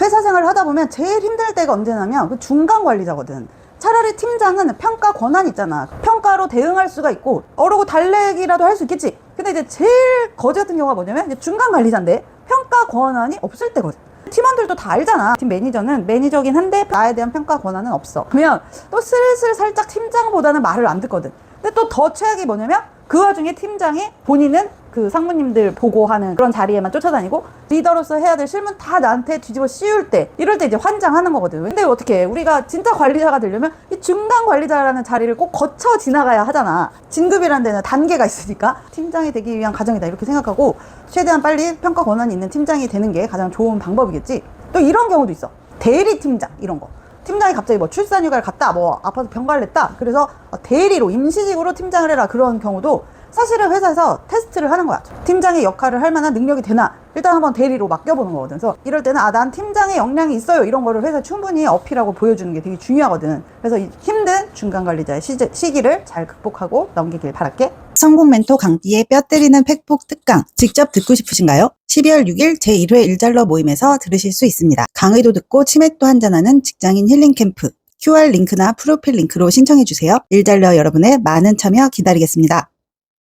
회사 생활을 하다 보면 제일 힘들 때가 언제냐면 그 중간 관리자거든. 차라리 팀장은 평가 권한 있잖아. 평가로 대응할 수가 있고 어르고 달래기라도 할 수 있겠지. 근데 이제 제일 거지 같은 경우가 뭐냐면 중간 관리자인데 평가 권한이 없을 때거든. 팀원들도 다 알잖아. 팀 매니저는 매니저긴 한데 나에 대한 평가 권한은 없어. 그러면 또 슬슬 살짝 팀장보다는 말을 안 듣거든. 근데 또 더 최악이 뭐냐면 그 와중에 팀장이 본인은 그 상무님들 보고 하는 그런 자리에만 쫓아다니고 리더로서 해야 될 실무 다 나한테 뒤집어 씌울 때 이럴 때 이제 환장하는 거거든. 근데 어떻게 해? 우리가 진짜 관리자가 되려면 이 중간 관리자라는 자리를 꼭 거쳐 지나가야 하잖아. 진급이라는 데는 단계가 있으니까 팀장이 되기 위한 과정이다 이렇게 생각하고 최대한 빨리 평가 권한이 있는 팀장이 되는 게 가장 좋은 방법이겠지. 또 이런 경우도 있어. 대리 팀장 이런 거. 팀장이 갑자기 뭐 출산휴가를 갔다, 뭐 아파서 병가를 냈다. 그래서 대리로 임시직으로 팀장을 해라 그런 경우도 사실은 회사에서 테스트를 하는 거야. 팀장의 역할을 할 만한 능력이 되나 일단 한번 대리로 맡겨보는 거거든. 그래서 이럴 때는 아 난 팀장의 역량이 있어요 이런 거를 회사 에 충분히 어필하고 보여주는 게 되게 중요하거든. 그래서 이 힘든 중간 관리자의 시제, 시기를 잘 극복하고 넘기길 바랄게. 성공 멘토 강띠의 뼈 때리는 팩폭 특강 직접 듣고 싶으신가요? 12월 6일 제1회 일잘러 모임에서 들으실 수 있습니다. 강의도 듣고 치맥도 한잔하는 직장인 힐링 캠프 QR 링크나 프로필 링크로 신청해 주세요. 일잘러 여러분의 많은 참여 기다리겠습니다.